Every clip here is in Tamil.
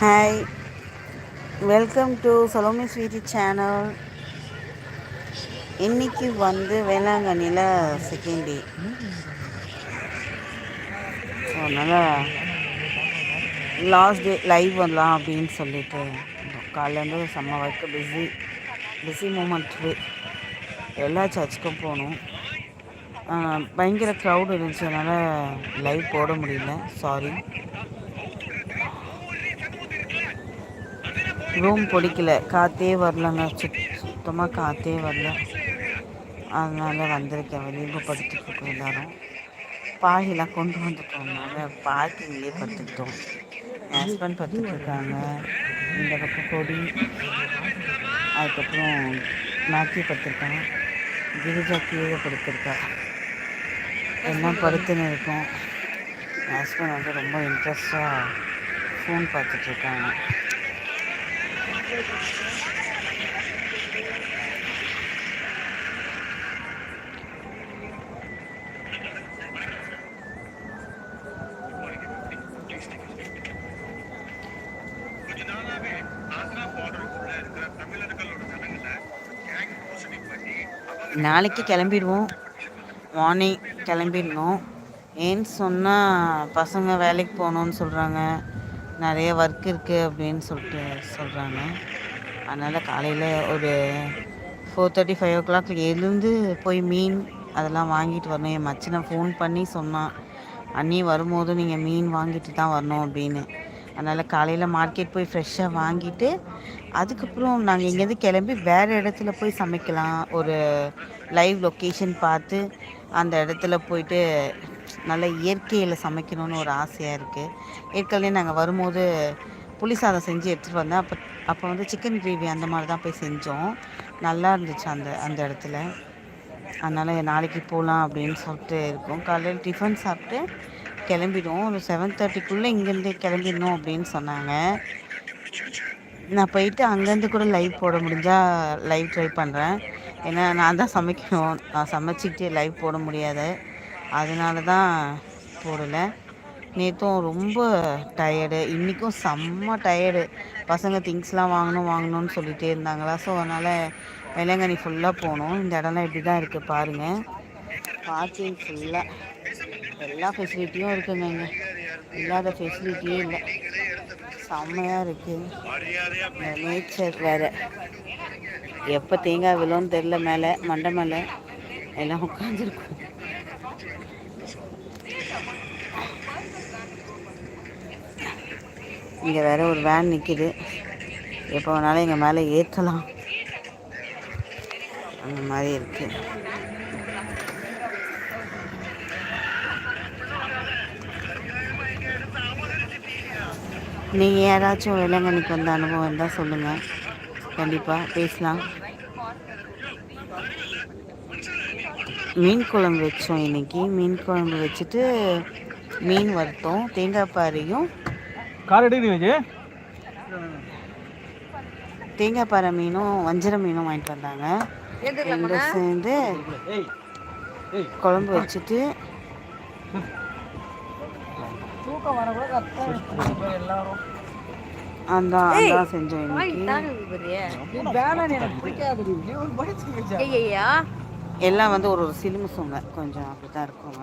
Hi welcome to Salomi Sweety channel இன்னைக்கு வந்து வேளாங்கண்ணியில் செகண்ட் டே ஸோ அதனால் லாஸ்ட் டே லைவ் வரலாம் அப்படின்னு சொல்லிட்டு. காலையிலேருந்து செம்ம ஒர்க்கு பிஸி பிஸி மூமெண்ட் எல்லா சர்ச்சுக்கும் போகணும். பயங்கர க்ரௌட் இருந்துச்சு. அதனால் லைவ் போட முடியல. சாரி ரூம் பிடிக்கல. காற்றே வரலங்க சுத் சுத்தமாக காற்றே வரல. அதனால் வந்திருக்கேன். வெளியில் படுத்துட்ருக்கோம் எல்லோரும். பாகிலாம் கொண்டு வந்துட்டோம்னால பார்க்கிங்லேயே படுத்துக்கிட்டோம். ஹஸ்பண்ட் படுத்துட்ருக்காங்க இந்த பக்கம் கொடி. அதுக்கப்புறம் மேத்யூ படுத்துருக்காங்க கிரிஜா கீழே படுத்துருக்கா. எல்லாம் படுத்துன்னு இருக்கோம். ஹஸ்பண்ட் வந்து ரொம்ப இன்ட்ரெஸ்டாக ஃபோன் பார்த்துட்ருக்காங்க நாளைக்கு கிளம்பிடுவோம். மார்னிங் கிளம்பிடணும். ஏன்னு சொன்னால் பசங்க வேலைக்கு போகணுன்னு சொல்கிறாங்க நிறைய ஒர்க் இருக்குது அப்படின்னு சொல்லிட்டு சொல்கிறாங்க அதனால் காலையில் ஒரு four thirty five o'clock எழுந்து போய் மீன் அதெல்லாம் வாங்கிட்டு வரணும். என் மச்சனை ஃபோன் பண்ணி சொன்னான் அண்ணி வரும்போது நீங்கள் மீன் வாங்கிட்டு தான் வரணும் அப்படின்னு. அதனால் காலையில் மார்க்கெட் போய் ஃப்ரெஷ்ஷாக வாங்கிட்டு அதுக்கப்புறம் நாங்கள் இங்கேருந்து கிளம்பி வேறு இடத்துல போய் சமைக்கலாம். ஒரு லைவ் லொக்கேஷன் பார்த்து அந்த இடத்துல போயிட்டு நல்ல இயற்கையில் சமைக்கணும்னு ஒரு ஆசையாக இருக்குது ஏற்கனவே நாங்கள் வரும்போது புளி சாதம் செஞ்சு எடுத்துகிட்டு வந்தேன். அப்போ அப்போ வந்து சிக்கன் கிரேவி அந்த மாதிரி தான் போய் செஞ்சோம். நல்லா இருந்துச்சு அந்த அந்த இடத்துல. அதனால் நாளைக்கு போகலாம் அப்படின்னு சொல்லிட்டு இருக்கோம். காலையில் டிஃபன் சாப்பிட்டு கிளம்பிடுவோம். ஒரு செவன் தேர்ட்டிக்குள்ளே இங்கேருந்து கிளம்பிடணும் அப்படின்னு சொன்னாங்க. நான் போயிட்டு அங்கேருந்து கூட லைவ் போட முடிஞ்சால் லைவ் ட்ரை பண்ணுறேன் ஏன்னா நான் தான் சமைக்கணும். நான் சமைச்சிக்கிட்டே லைவ் போட முடியாது. அதனால தான் போடலை. நேற்றும் ரொம்ப டயர்டு இன்றைக்கும் செம்ம டயர்டு பசங்க திங்ஸ்லாம் வாங்கணும் வாங்கணும்னு சொல்லிகிட்டே இருந்தாங்களா. ஸோ அதனால் வேளாங்கண்ணி ஃபுல்லாக போகணும் இந்த இடம்லாம் இப்படி தான் இருக்குது பாருங்கள் பார்க்கிங் ஃபுல்லாக எல்லா ஃபெசிலிட்டியும் இருக்குங்க இங்கே இல்லாத ஃபெசிலிட்டியே இல்லை. செம்மையாக இருக்குது நேச்சர் வேறு. எப்போ தேங்காய் விழும்னு தெரில மேலே மண்டை மேலே. எல்லாம் உட்காந்துருக்கும் இங்கே வேற ஒரு வேன் நிற்கிது எப்போ வேணாலும் எங்கள் மேலே ஏற்றலாம். அந்த மாதிரி இருக்குது நீங்கள் யாராச்சும் வேளாங்கண்ணிக்கு வந்த அனுபவம் இருந்தால் சொல்லுங்கள் கண்டிப்பாக பேசலாம். மீன் குழம்பு வச்சோம் இன்றைக்கி மீன் குழம்பு வச்சுட்டு மீன் வறுத்தோம். தேங்காய் பாறையும் தேங்காய் பாறை மீனும் வஞ்சர மீனும் வாங்கிட்டு வந்தாங்க. ரெண்டு சேர்ந்து குழம்பு வச்சுட்டு அந்த அதான் செஞ்சோம் இன்னைக்கு. எல்லாம் வந்து ஒரு ஒரு சிலுமிசங்க கொஞ்சம் அப்படி தான் இருக்குங்க.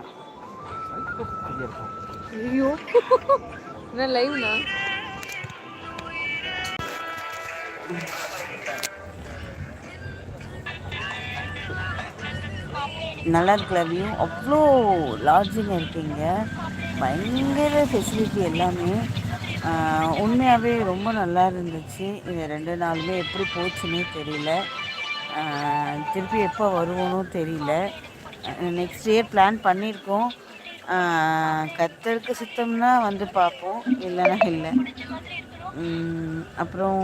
ஐயோ. என்ன லைவ்னா? நல்லா இருக்குல்ல வியூ? அவ்வளோ லாட்ஜிங் இருக்கீங்க. பயங்கர ஃபெசிலிட்டி எல்லாமே. உண்மையாகவே ரொம்ப நல்லா இருந்துச்சு. இந்த ரெண்டு நாளுமே எப்படி போச்சுன்னே தெரியல. திருப்பி எப்போ வருவோன்னு தெரியல. நெக்ஸ்ட் இயர் பிளான் பண்ணியிருக்கோம் கத்தருக்கு சுத்தம்னா வந்து பார்ப்போம். இல்லைன்னா இல்லை. அப்புறம்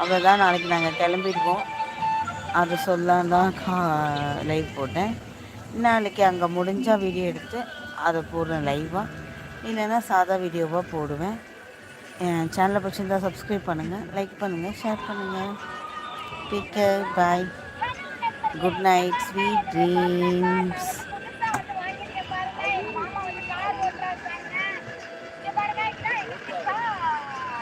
அவ்வளோதான் நாளைக்கு நாங்கள் கிளம்பிடுவோம். அதை சொல்லலாம் தான் கா லைவ் போட்டேன். நாளைக்கு அங்கே முடிஞ்சால் வீடியோ எடுத்து அதை போடுறேன் லைவாக இல்லைன்னா சாதா வீடியோவாக போடுவேன். என் சேனலை பிடிச்சிருந்தால் சப்ஸ்கிரைப் பண்ணுங்கள் லைக் பண்ணுங்கள் ஷேர் பண்ணுங்கள் Take care. Bye. Good night. Sweet dreams.